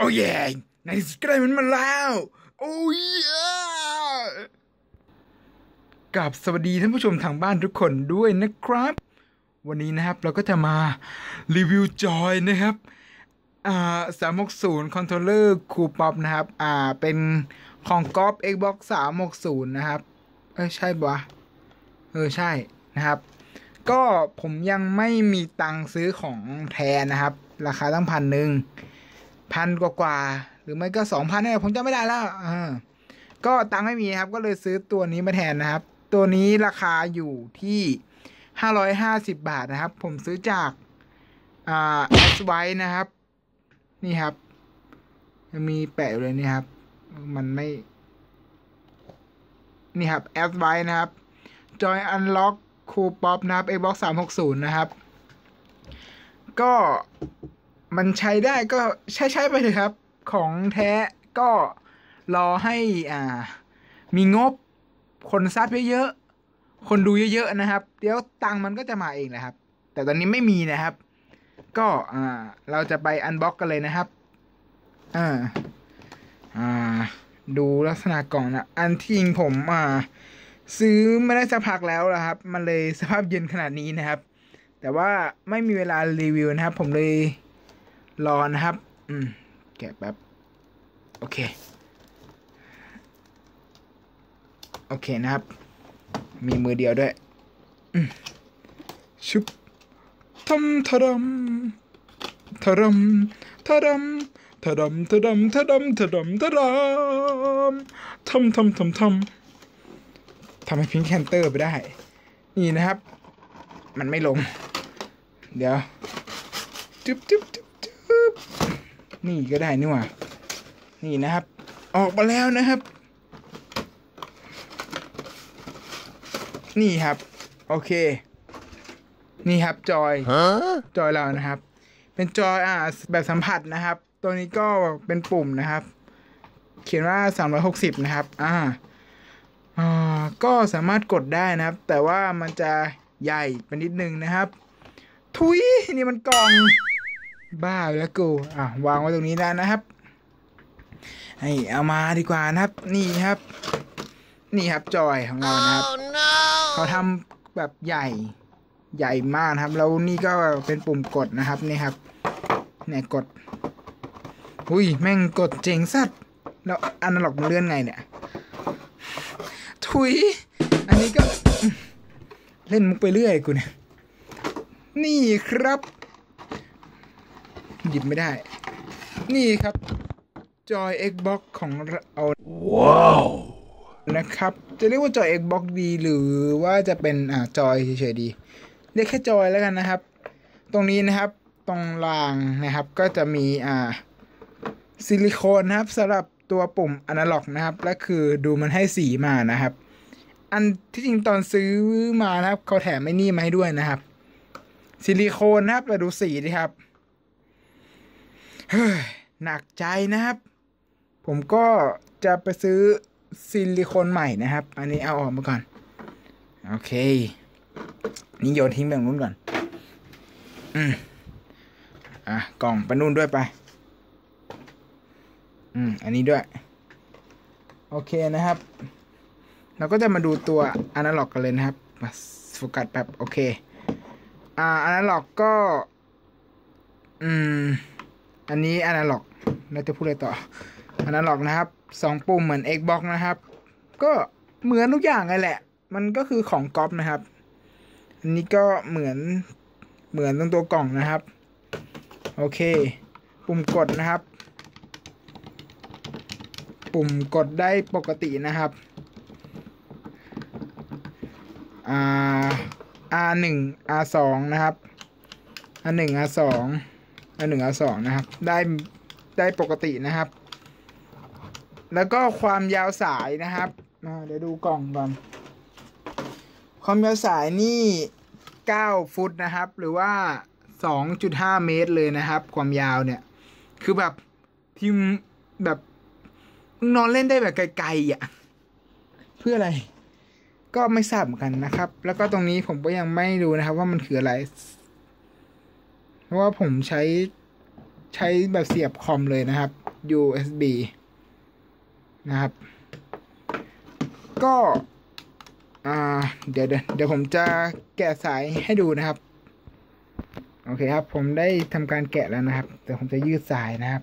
โอ้ยในที่สุดก็ได้มันมาแล้ว โอ้ยกับสวัสดีท่านผู้ชมทางบ้านทุกคนด้วยนะครับ วันนี้นะครับเราก็จะมารีวิวจอยนะครับอ่าสามหกศูนย์คอนโทรลเลอร์คูป๊อปนะครับ อ่าเป็นของก๊อป Xbox สามหกศูนย์นะครับ เอ้ยใช่ปะเออใช่นะครับ ก็ผมยังไม่มีตังค์ซื้อของแทนนะครับ ราคาตั้งพันหนึ่ง พันกว่าๆหรือไม่ก็สองพันเนี่ยผมจำไม่ได้แล้วอ่าก็ตังค์ไม่มีครับ ก็เลยซื้อตัวนี้มาแทนนะครับ ตัวนี้ราคาอยู่ที่ห้าร้อยห้าสิบบาทนะครับ ผมซื้อจากอ่าแอสไวนะครับ นี่ครับยังมีแปะอยู่เลยนี่ครับ มันไม่ นี่ครับแอสไวนะครับ Joy Unlock Cool Pop นะครับ Xbox 360 นะครับ ก็ มันใช้ได้ก็ใช้ใช้ไปเลยครับ ของแท้ก็รอให้อ่า มีงบ คนซับเยอะๆคนดูเยอะๆนะครับ เดี๋ยวตังค์มันก็จะมาเองนะครับ แต่ตอนนี้ไม่มีนะครับ ก็อ่าเราจะไปอันบ็อกกันเลยนะครับอ่าอ่า ดูลักษณะกล่องนะอันที่จริงผมอ่า ซื้อไม่ได้สักพักแล้วนะครับ มันเลยสภาพเย็นขนาดนี้นะครับ แต่ว่าไม่มีเวลารีวิวนะครับ ผมเลย รอนะครับ อืม แกะแป๊บ โอเค โอเคนะครับ มีมือเดียวด้วย ชุบทำทะดำทะดำทะดำทะดำทะดำทะดำทะดำทะดำทำทำทำทำทำให้พิงแคนเตอร์ไปได้ นี่นะครับ มันไม่ลง เดี๋ยวจึ๊บจึ๊บจึ๊บจึ๊บ นี่ก็ได้นี่หว่านี่นะครับ ออกมาแล้วนะครับ นี่ครับ โอเค นี่ครับจอยจอยเรานะครับ เป็นจอยอ่าแบบสัมผัสนะครับ ตัวนี้ก็เป็นปุ่มนะครับ เขียนว่า 360 นะครับ อ่าอ่าก็สามารถกดได้นะครับ แต่ว่ามันจะใหญ่ไปนิดนึงนะครับ ทุยนี่มันกล่อง บ้าไปแล้วกูอะวางไว้ตรงนี้แล้วนะครับให้เอามาดีกว่านะครับ นี่ครับ นี่ครับจอยของเรานะครับเขาทำแบบใหญ่ใหญ่มากนะครับ แล้วนี่ก็เป็นปุ่มกดนะครับนี่ครับเนี่ยกดอุ้ยแม่งกดเจ๋งสัตว์แล้วอนาล็อกมันเลื่อนไงเนี่ยทุย อันนี้ก็ เล่นมุกไปเรื่อยกูเนี่ย นี่ครับ หยิบไม่ได้ นี่ครับ จอย Xbox ของเราว้าวนะครับ จะเรียกว่าจอย Xbox ดี หรือว่าจะเป็นอ่าจอยเฉยๆดี เรียกแค่จอยแล้วกันนะครับ ตรงนี้นะครับ ตรงรางนะครับ ก็จะมีอ่าซิลิโคนนะครับสำหรับตัวปุ่มอนาล็อกนะครับ และคือดูมันให้สีมานะครับ อันที่จริงตอนซื้อมานะครับเขาแถมไม่นี่มาให้ด้วยนะครับ ซิลิโคนนะครับแต่ดูสีดิครับเฮ้ยหนักใจนะครับ ผมก็จะไปซื้อซิลิโคนใหม่นะครับ อันนี้เอาออกมาก่อน โอเค นี่โยนทิ้งไปตรงนู้นก่อน อืมอะ กล่องไปนู่นด้วยไป อืม อันนี้ด้วย โอเคนะครับ เราก็จะมาดูตัวอนาล็อกกันเลยนะครับมาโฟกัสแบบโอเค อ่าอนาล็อกก็ อืม อันนี้อนาล็อกเราจะพูดอะไรต่ออนาล็อกนะครับสองปุ่มเหมือน Xbox นะครับ ก็เหมือนทุกอย่างเลยแหละ มันก็คือของก๊อปนะครับ อันนี้ก็เหมือนเหมือนตรงตัวกล่องนะครับ โอเค ปุ่มกดนะครับ ปุ่มกดได้ปกตินะครับ R R หนึ่ง R สองนะครับ R หนึ่งอง R หนึ่ง R สองนะครับ ได้ได้ปกตินะครับ แล้วก็ความยาวสายนะครับเดี๋ยวดูกล่องก่อนความยาวสายนี่9ฟุตนะครับ หรือว่า2.5เมตรเลยนะครับ ความยาวเนี่ย คือแบบทีมแบบนอนเล่นได้แบบไกลๆอะเพื่ออะไร ก็ไม่ทราบเหมือนกันนะครับ แล้วก็ตรงนี้ผมก็ยังไม่รู้นะครับ ว่ามันคืออะไร เพราะว่าผมใช้ใช้แบบเสียบคอมเลยนะครับ USB นะครับ ก็อ่าเดี๋ยวเดี๋ยวผมจะแกะสายให้ดูนะครับ โอเคครับ ผมได้ทำการแกะแล้วนะครับ แต่ผมจะยืดสายนะครับ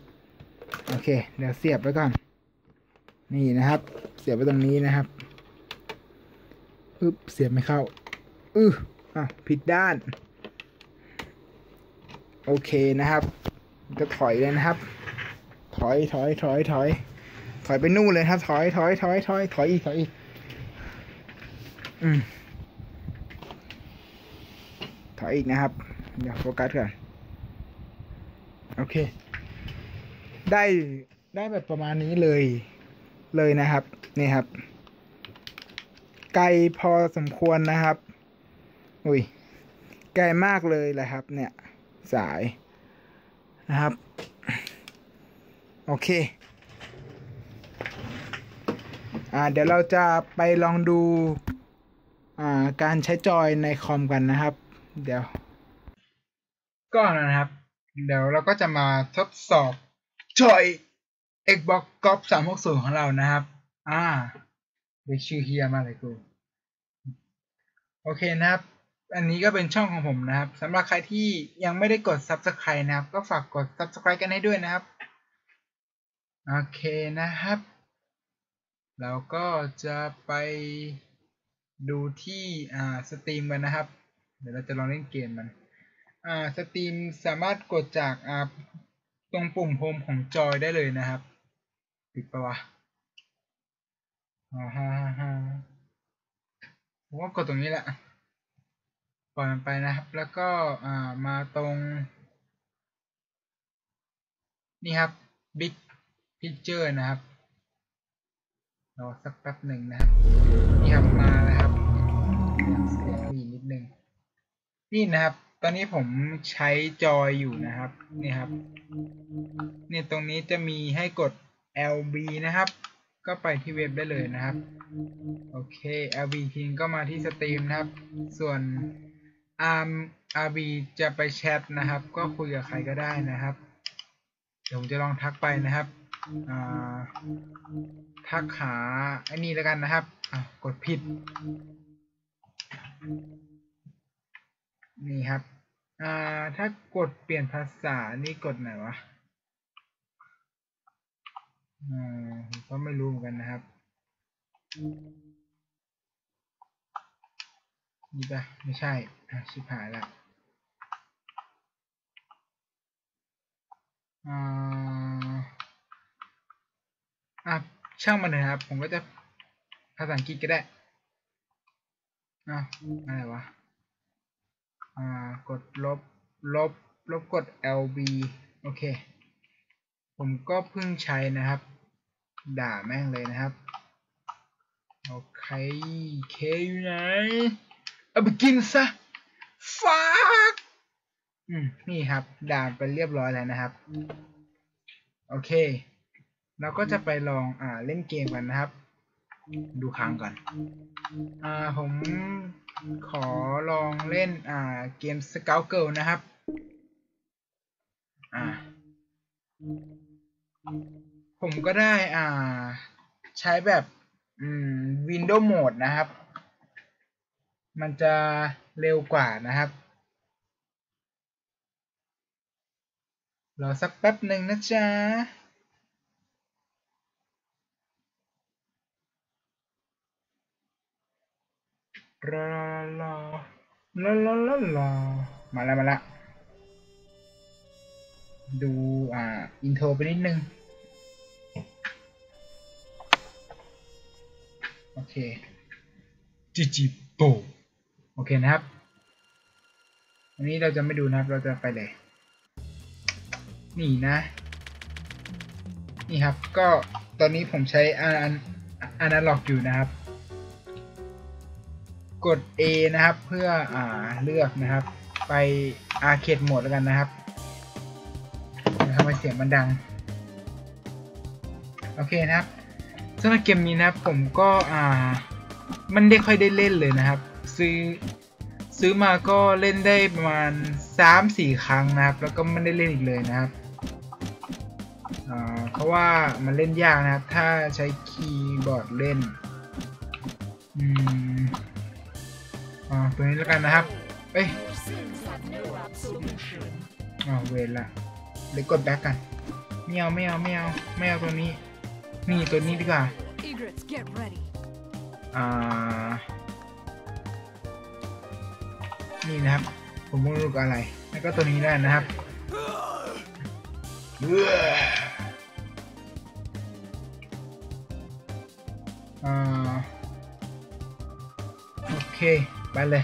โอเค เดี๋ยวเสียบไว้ก่อน นี่นะครับ เสียบไว้ตรงนี้นะครับปึ๊บเสียบไม่เข้า อืออะผิดด้าน โอเคนะครับจะถอยเลยนะครับ ถอยถอยถอยถอยถอยไปนู่นเลยครับ ถอยถอยถอยถอยถอยอีกถอยอีกอืมถอยอีกนะครับ เดี๋ยวโฟกัสก่อนโอเค ได้ได้แบบประมาณนี้เลยเลยนะครับ นี่ครับ ไกลพอสมควรนะครับ อุ้ยไกลมากเลยแหละครับ เนี่ย สายนะครับ โอเค อ่าเดี๋ยวเราจะไปลองดู อ่าการใช้จอยในคอมกันนะครับ เดี๋ยว ก็นะครับ เดี๋ยวเราก็จะมาทดสอบจอย Xbox Golf 360 ของเรานะครับ อ่าเรียกชื่อเฮียมาเลยกู โอเคนะครับ อันนี้ก็เป็นช่องของผมนะครับสำหรับใครที่ยังไม่ได้กด Subscribe นะครับ ก็ฝากกด Subscribe กันให้ด้วยนะครับ โอเคนะครับ เราก็จะไปดูที่อ่าสตรีมกันนะครับ เดี๋ยวเราจะลองเล่นเกมมันอ่าสตรีมสามารถกดจากอ่าตรงปุ่มโฮมของจอยได้เลยนะครับ ปิดปะวะอ่าฮ่าฮ่าฮ่าผมว่ากดตรงนี้แหละ ล่อยมันไปนะครับ แล้วก็มาตรง นี่ครับ Big Picture นะครับรอสักแป๊บหนึ่งนะครับนี่ครับมาแล้วครับเสียงมีนิดนึงนี่นะครับ ตอนนี้ผมใช้จอยอยู่นะครับนี่ครับเนี่ยตรงนี้จะมีให้กด LB นะครับ ก็ไปที่เว็บได้เลยนะครับ โอเค LB ทิ้งก็มาที่สตรีมนะครับ ส่วน ARM RB จะไปแชทนะครับ ก็คุยกับใครก็ได้นะครับ เดี๋ยวผมจะลองทักไปนะครับทักหาไอ้นี่แล้วกันนะครับกดผิด นี่ครับถ้ากดเปลี่ยนภาษานี่กดไหนวะก็ไม่รู้เหมือนกันนะครับ นี่ปะไม่ใช่ชิบหายละอ่าอะช่างมันเลยครับ ผมก็จะภาษาอังกฤษก็ได้อะอะไรวะ อ่า กดลบ ลบ ลบกด LB โอเค ผมก็เพิ่งใช้นะครับ ด่าแม่งเลยนะครับ โอเค เคอยู่ไหน เอาไปกินซะฟักอืมนี่ครับด่าไปเรียบร้อยแล้วนะครับ โอเค เราก็จะไปลองอ่าเล่นเกมกันนะครับ ดูครั้งก่อน อ่าผมขอลองเล่นอ่าเกม Scout Girl นะครับ อ่า ผมก็ได้อ่า ใช้แบบ อืม Windows Mode นะครับ มันจะเร็วกว่านะครับ รอสักแป๊บหนึ่งนะจ๊ะรอรอรอรอรอรอมาแล้วมาแล้วดูอ่า อินโทรไปนิดนึง โอเค จิจิโป โอเคนะครับ อันนี้เราจะไม่ดูนะครับ เราจะไปเลย นี่นะ นี่ครับ ก็ตอนนี้ผมใช้อันอันอนาล็อกอยู่นะครับ กด A นะครับ เพื่ออ่าเลือกนะครับ ไปอาร์เคดโหมดแล้วกันนะครับทำไมเสียงมันดัง โอเคนะครับสำหรับเกมนี้นะครับผมก็อ่า มันได้ค่อยได้เล่นเลยนะครับ ซื้อซื้อมาก็เล่นได้ประมาณ 3-4 ครั้งนะครับ แล้วก็ไม่ได้เล่นอีกเลยนะครับอ่าเพราะว่ามันเล่นยากนะครับ ถ้าใช้คีย์บอร์ดเล่น อืมอ่าตัวนี้แล้วกันนะครับ เอ้ย Sins have no absolution. อ๋อเวรละเลยกดแบ็กกัน ไม่เอาไม่เอาไม่เอาไม่เอาตัวนี้ นี่ตัวนี้ดีกว่า Egrets, get ready. อ่า นี่นะครับ ผมไม่รู้อะไร แล้วก็ตัวนี้ได้นะครับเอื้ออ่าโอเค ไปเลย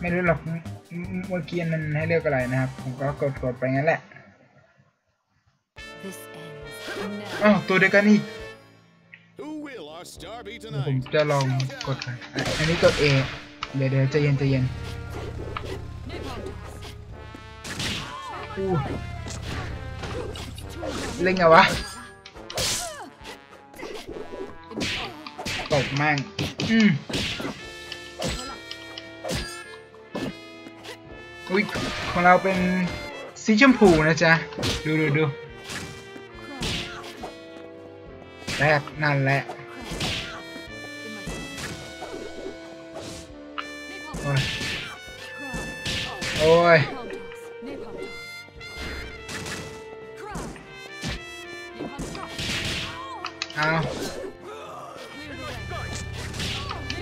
ไม่รู้หรอกเมื่อเมื่อกี้มันให้เลือกอะไรนะครับ ผมก็กดกดไปงั้นแหละ This ends อ้าวตัวเดียวกันอีก Who will our star be เดี๋ยวผม tonight? จะลองกดกันอะอันนี้กด A เดี๋ยวเดี๋ยวใจเย็นใจเย็น เล่นไงวะตบแม่งอืมอุ้ยของเราเป็นสีชมพูนะจ๊ะ ดูดูดูแรกนั่นแหละโอ้ย โอ้ย เอา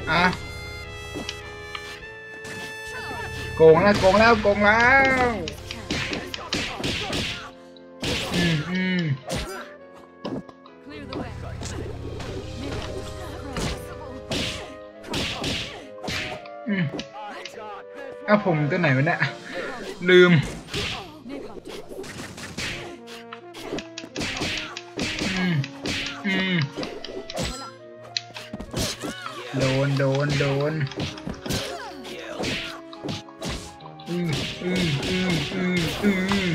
เอาโกงแล้วโกงแล้วโกงแล้วอืมอืม Clear the way. อืมเอาผมตัวไหนวะเนี่ยลืม โดนอืมอืมอืมอืมอืม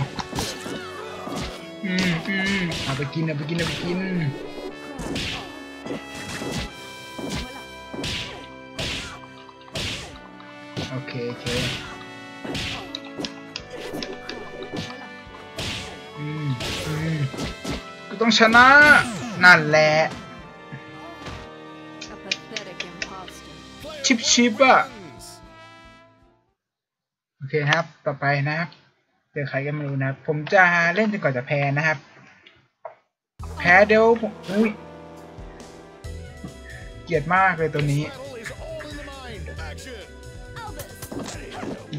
อืมอืมเอาไปกินเอาไปกินเอาไปกินโอเคโอเคอืมอืมกูต้องชนะ นั่นแหละ ชิปชิปอะโอเคครับ ต่อไปนะครับ เจอใครก็ไม่รู้นะ ผมจะเล่นจนกว่อนจะแพ้นะครับ แพ้เดี๋ยวผมอุ้ย เกลียดมากเลยตัวนี้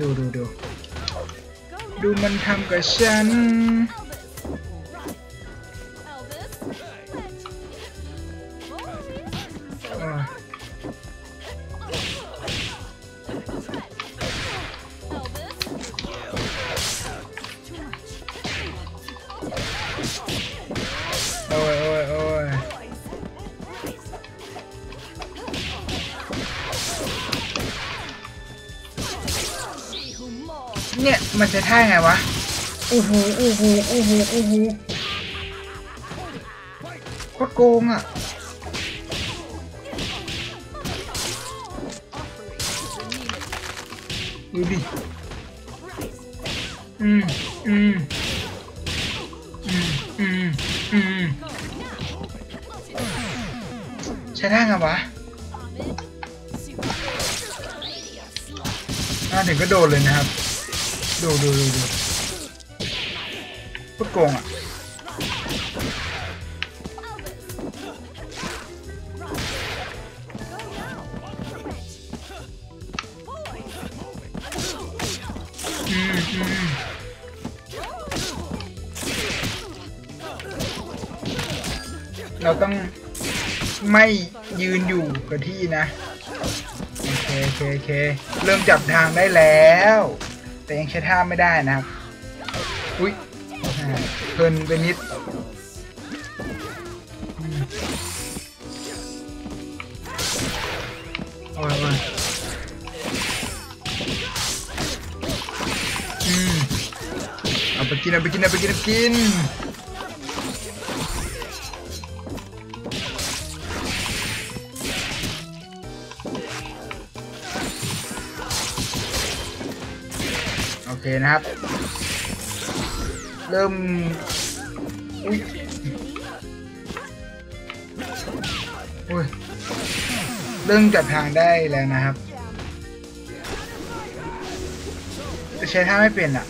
ดูดูดู ดูมันทำกับฉัน มันจะท่าไงวะอู้หูอู้หูอู้หูอู้หูโคตรโกงอะดูดิอืมอืมอืมอืมอืมใช้ได้ไงวะมาถึงก็โดนเลยนะครับ ดูดูดูดูโคตรโกงอะเราต้องไม่ยืนอยู่กับที่นะ โอเคโอเคโอเคเริ่มจับทางได้แล้ว แต่ยังใช้ท่าไม่ได้นะครับ อุ้ยเพลินไปนิดอืมโอ้ยโอ้ยอืมเอาไปกินเอาไปกินเอาไปกินเอาไปกิน นะครับ เริ่มอุ้ยอุ้ยเรื่องจับทางได้แล้วนะครับแต่ใช้ท่าไม่เป็นอะ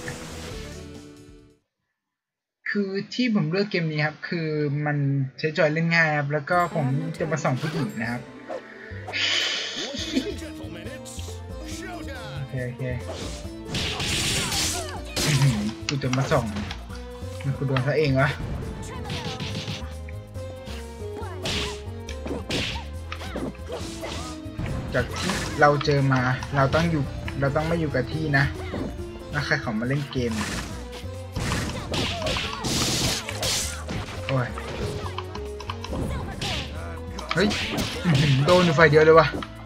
คือที่ผมเลือกเกมนี้ครับ คือมันใช้จอยเล่นง่ายครับ แล้วก็ผมจะมาส่องผู้หญิงนะครับโอเคโอเคอื้อหือ กูจะมาส่องมันกูโดนซะเองวะจากที่เราเจอมาเราต้องอยู่เราต้องไม่อยู่กับที่นะแล้วใครเขามาเล่นเกม โอ้ย เฮ้ย โดนอยู่ไฟเดียวเลยวะอื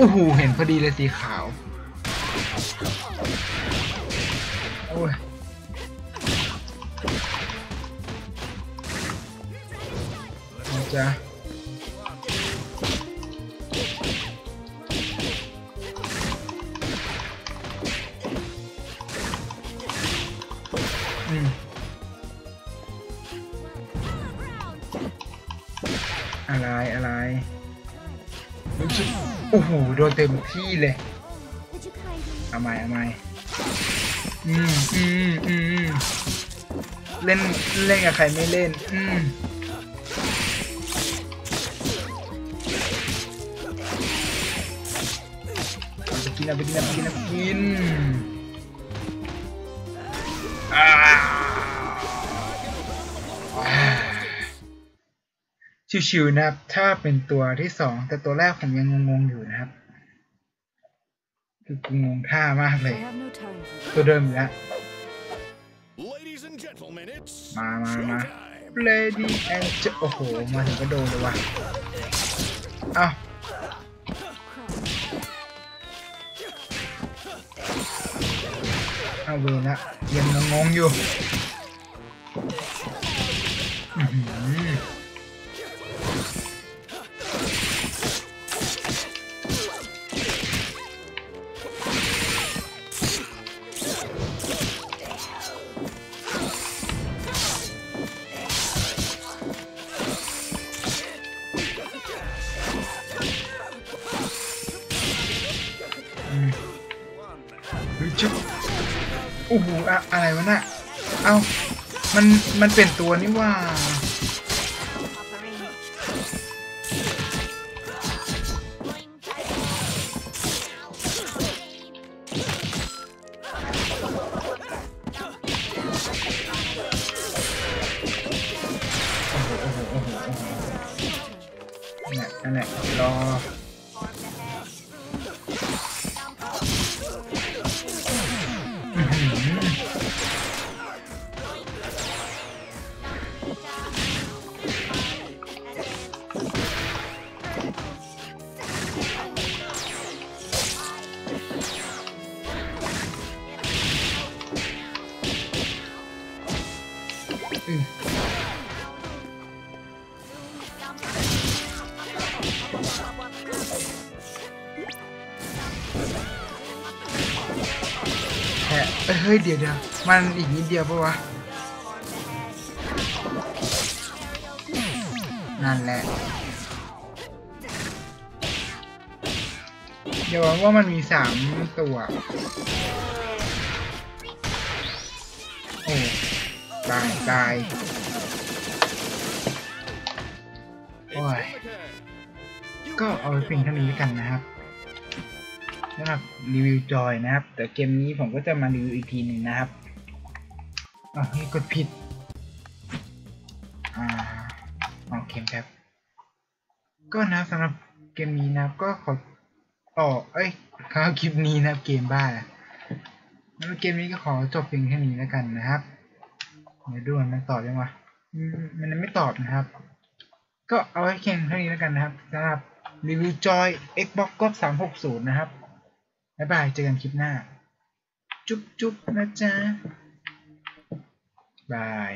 อ้โหเห็นพอดีเลยสีขาว โอ้ยจ๊ะอืมอะไร อะไร โอ้โหโดนเต็มที่เลยเอาใหม่เอาใหม่อืมอืมอืมเล่นเล่นกับใครไม่เล่น อืมกินเอาไปกินเอาไปกินเอาไปกินอ่า ชิวๆนะครับ ถ้าเป็นตัวที่สองแต่ตัวแรกผมยังงงๆอยู่นะครับ คือกูงงท่ามากเล I ย have no time for this. ตัวเดิมอยู่แล้ว Ladies and gentlemen, it's มามามา showtime. Lady and Ge- โอ้โห มาถึงก็โดนเลยว่ะเอ้าเอาเวรละยังงงๆอยู่ วะน่ะ เอ้า มัน มันเป็นตัวนี่ว่าโอ้โหโอ้โหโอ้โหโอ้โหนั่นแหละนั่นแหละรออื้ เฮ้ยเดี๋ยวเดี๋ยวมันอีกนิดเดียวปะวะ นั่นแหละ เดี๋ยวว่ามันมีสามตัว โอ้ ตายตาย โอ้ย ก็เอาไว้เพียงเท่านี้กันนะครับสำหรับ รีวิวจอยนะครับ แต่เกมนี้ผมก็จะมารีวิวอีกทีหนึ่งนะครับอ๋อนี่กดผิดอ่าโอเคครับ ก็นะสำหรับเกมนี้นะครับ ก็ขอต่อเอ้ยข้าวคลิปนี้นะครับเกมบ้าแล้วเกมนี้ก็ขอจบเพียงแค่นี้แล้วกันนะครับเดี๋ยวดูมันตอบยังวะมันไม่ตอบนะครับ ก็เอาไว้เพียงเท่านี้แล้วกันนะครับสำหรับรีวิวจอย Xbox ก็360 นะครับ บ๊ายบาย เจอกันคลิปหน้า จุ๊บจุ๊บนะจ๊ะบาย